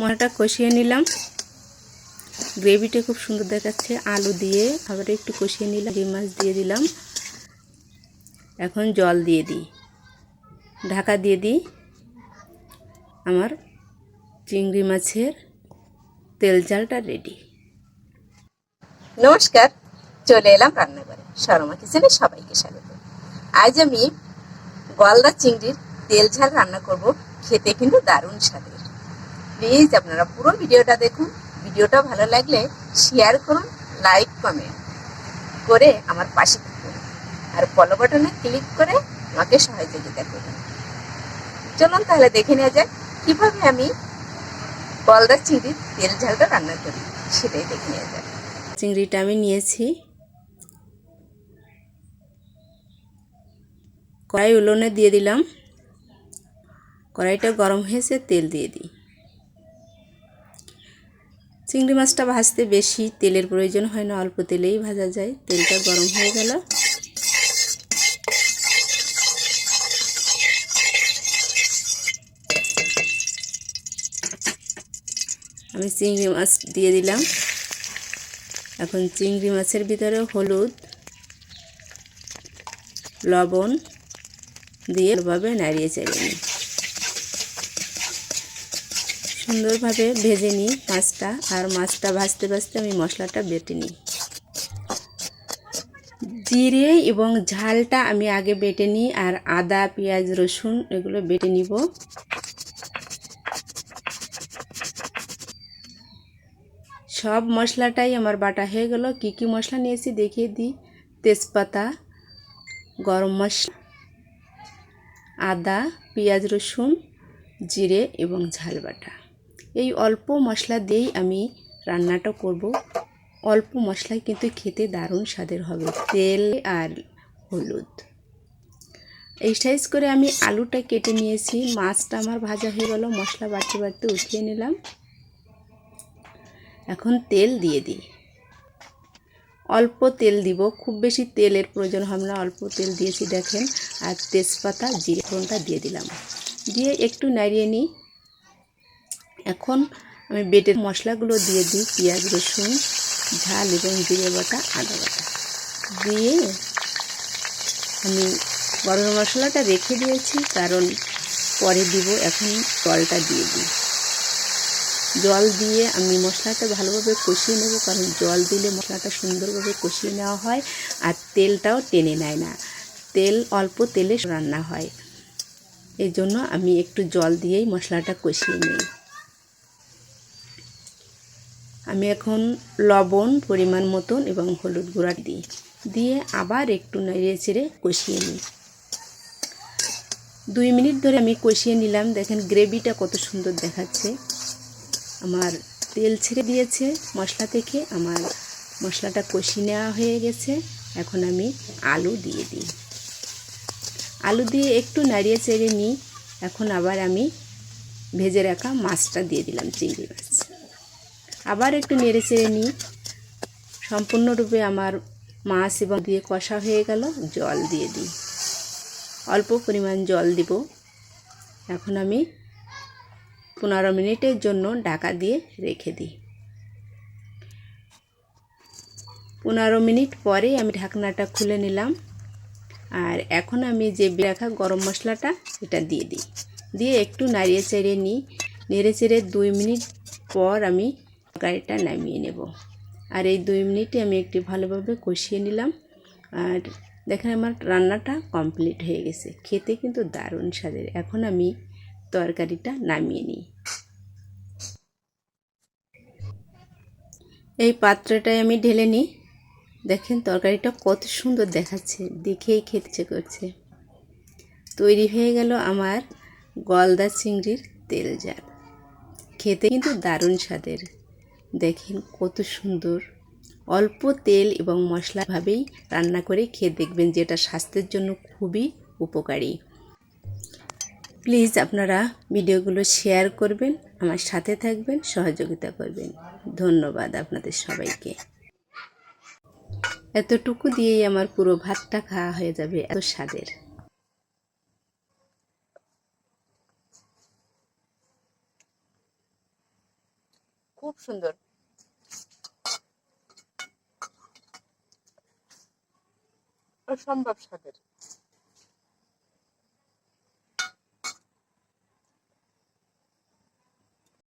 মশলাটা কষিয়ে নিলাম। গ্রেভিটা খুব সুন্দর দেখাচ্ছে। আলু দিয়ে আবার একটু কষিয়ে নিলাম। ডিম মাছ দিয়ে দিলাম। এখন জল দিয়ে দিই। ঢাকা দিয়ে দিই আমার চিংড়ি মাছের তেল জালটা রেডি নমস্কার, চলে এলাম রান্নাঘরে। শর্মা কিচেনে সবাইকে স্বাগত। আজ আমি গলদা চিংড়ির তেল ঝাল রান্না করব। খেতে কিন্তু দারুণ স্বাদের। প্লিজ আপনারা পুরো ভিডিওটা দেখুন। ভিডিওটা ভালো লাগলে শেয়ার করুন লাইক কমেন্ট করে আমার পাশে থাকুন। আর ফলো বাটনে ক্লিক করে আমাকে সহযোগিতা করুন। চলুন তাহলে দেখে নেওয়া যাক, কীভাবে আমি গলদা চিংড়ির তেল ঝালটা রান্না করি, সেটাই দেখে নেওয়া যাক। চিংড়িটা আমি নিয়েছি। কড়াই উলোনে দিয়ে দিলাম। কড়াইটা গরম হয়েছে তেল দিয়ে দিই। চিংড়ি মাছটা ভাজতে বেশি তেলের প্রয়োজন হয় না, অল্প তেলেই ভাজা যায়। তেলটা গরম হয়ে গেল। আমি চিংড়ি মাছ দিয়ে দিলাম। এখন চিংড়ি মাছের ভিতরে হলুদ, লবণ দিয়ে ভাবে নাড়িয়ে নিই। সুন্দরভাবে ভেজে নিই মাছটা, আর মাছটা ভাজতে ভাজতে আমি মশলাটা বেটে নিই। জিরে এবং ঝালটা আমি আগে বেটে নিই, আর আদা, পেঁয়াজ, রসুন এগুলো বেটে নিব। সব মশলাটাই আমার বাটা হয়ে গেল। কি কি মশলা নিয়েছি দেখিয়ে দিই। তেজপাতা, গরম মশলা, আদা, পেঁয়াজ, রসুন, জিরে এবং ঝাল বাটা। এই অল্প মশলা দিয়েই আমি রান্নাটা করব। অল্প মশলায় কিন্তু খেতে দারুণ স্বাদের হবে, তেল আর হলুদ। এই সাইজ করে আমি আলুটা কেটে নিয়েছি, মাছটা আমার ভাজা হয়ে গেল, মশলা বাড়তে বাড়তে উঠিয়ে নিলাম। এখন তেল দিয়ে দিই। অল্প তেল দিব, খুব বেশি তেলের প্রয়োজন হবে না, অল্প তেল দিয়েছি দেখেন। আর তেজপাতা, জিরে, ফোড়নটা দিয়ে দিলাম। দিয়ে একটু নাড়িয়ে নিই। এখন আমি বেটের মশলাগুলো দিয়ে দিই, পেঁয়াজ, রসুন, ঝাল এবং জিরে বাটা, আদা বাটা। দিয়ে আমি গরম মশলাটা রেখে দিয়েছি, কারণ পরে দিব, এখন জলটা দিয়ে দিই। জল দিয়ে আমি মশলাটা ভালোভাবে কষিয়ে নেব, কারণ জল দিলে মশলাটা সুন্দরভাবে কষিয়ে নেওয়া হয় আর তেলটাও টেনে নেয় না। তেল, অল্প তেলে রান্না হয়। এই জন্য আমি একটু জল দিয়েই মশলাটা কষিয়ে নিই। আমি এখন লবণ, পরিমাণ মতন এবং হলুদ গুঁড়া দিই। দিয়ে আবার একটু নেড়ে চেড়ে কষিয়ে নিই। দুই মিনিট ধরে আমি কষিয়ে নিলাম। দেখেন গ্রেভিটা কত সুন্দর দেখাচ্ছে। আমার তেল ছেড়ে দিয়েছে মশলা থেকে। আমার মশলাটা কষি নেওয়া হয়ে গেছে। এখন আমি আলু দিয়ে দিই। আলু দিয়ে একটু নাড়িয়ে চেড়ে নিই। এখন আবার আমি ভেজে রাখা মাছটা দিয়ে দিলাম চিংড়ি মাছ। আবার একটু নেড়ে চেড়ে নিই। সম্পূর্ণরূপে আমার মাছ এবং দিয়ে কষা হয়ে গেল, জল দিয়ে দিই। অল্প পরিমাণ জল দিব। এখন আমি পনেরো মিনিটের জন্য ঢাকা দিয়ে রেখে দিই। পনেরো মিনিট পরে আমি ঢাকনাটা খুলে নিলাম। আর এখন আমি যে রাখা গরম মশলাটা, এটা দিয়ে দিই। দিয়ে একটু নাড়িয়ে চেড়ে নিই। নেড়ে চেড়ে দুই মিনিট পর আমি তরকারিটা নামিয়ে নেব। আর এই দুই মিনিটে আমি একটি ভালোভাবে কষিয়ে নিলাম। আর দেখেন আমার রান্নাটা কমপ্লিট হয়ে গেছে। খেতে কিন্তু দারুণ স্বাদের। এখন আমি তরকারিটা নামিয়ে নিই। এই পাত্রটায় আমি ঢেলে নিই। দেখেন তরকারিটা কত সুন্দর দেখাচ্ছে। দেখেই খেতে করছে। তৈরি হয়ে গেল আমার গলদা চিংড়ির তেল জাল খেতে কিন্তু দারুণ স্বাদের। দেখেন কত সুন্দর। অল্প তেল এবং মশলাভাবেই রান্না করে খেয়ে দেখবেন যেটা স্বাস্থ্যের জন্য খুবই উপকারী। প্লিজ আপনারা ভিডিওগুলো শেয়ার করবেন, আমার সাথে থাকবেন, সহযোগিতা করবেন। ধন্যবাদ আপনাদের সবাইকে। এতটুকু দিয়েই আমার পুরো ভাতটা খাওয়া হয়ে যাবে এত স্বাদের। খুব সুন্দর। অসম্ভব স্বাদের।